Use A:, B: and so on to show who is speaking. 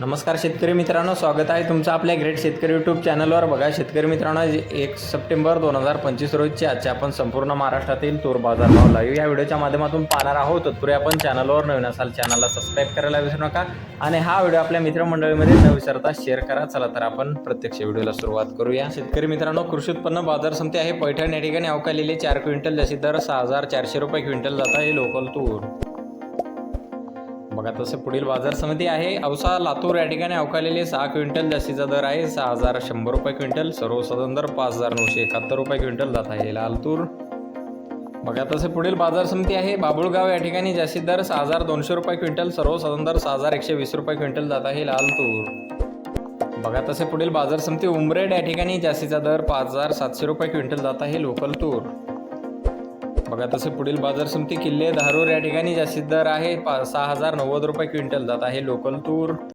A: नमस्कार शेतकरी मित्रांनो स्वागत आहे तुमचं आपल्या ग्रेट शेतकरी यूट्यूब चॅनलवर बघा शेतकरी मित्रांनो एक सप्टेंबर दोन हजार पंचवीस रोजची आजचे आपण संपूर्ण महाराष्ट्रातील तूर बाजार भाव लाईव्ह या व्हिडिओच्या माध्यमातून पाहणार आहोत. तत्पूर्वी आपण चॅनलवर नवीन असाल चॅनलला सबस्क्राईब करायला विसरू नका. आणि हा व्हिडिओ आपल्या मित्रमंडळीमध्ये न विसरता शेअर करा. चला तर आपण प्रत्यक्ष व्हिडिओला सुरुवात करूया. शेतकरी मित्रांनो कृषी उत्पन्न बाजार समिती आहे. पैठण या ठिकाणी अवकालेले चार क्विंटल जशी दर सहा हजार चारशे रुपये क्विंटल जात आहे. लोकल तूर. बघा तसं पुढील बाजार समिती आहे. औसा लातूर या ठिकाणी अवकालेले सहा क्विंटल जास्तीचा दर आहे. सहा हजार शंभर रुपये क्विंटल सर्वसाधारण दर पाच हजार नऊशे एकाहत्तर रुपये क्विंटल जात आहे लालतूर बघा तसे पुढील बाजार समिती आहे. बाबुळगाव या ठिकाणी जास्तीत दर सहा हजार दोनशे रुपये क्विंटल सर्वसाधारण दर सहा हजार एकशे वीस रुपये क्विंटल जात आहे लालतूर बघा तसे पुढील बाजार समिती उमरेड या ठिकाणी जास्तीचा दर पाच हजार सातशे रुपये क्विंटल जात आहे लोकल तूर बघा तसे पुढील बाजार समिती किल्ले धारूर या ठिकाणी जास्तीत दर आहे. पा सहा हजार नव्वद रुपये क्विंटल जात आहे लोकल तूर.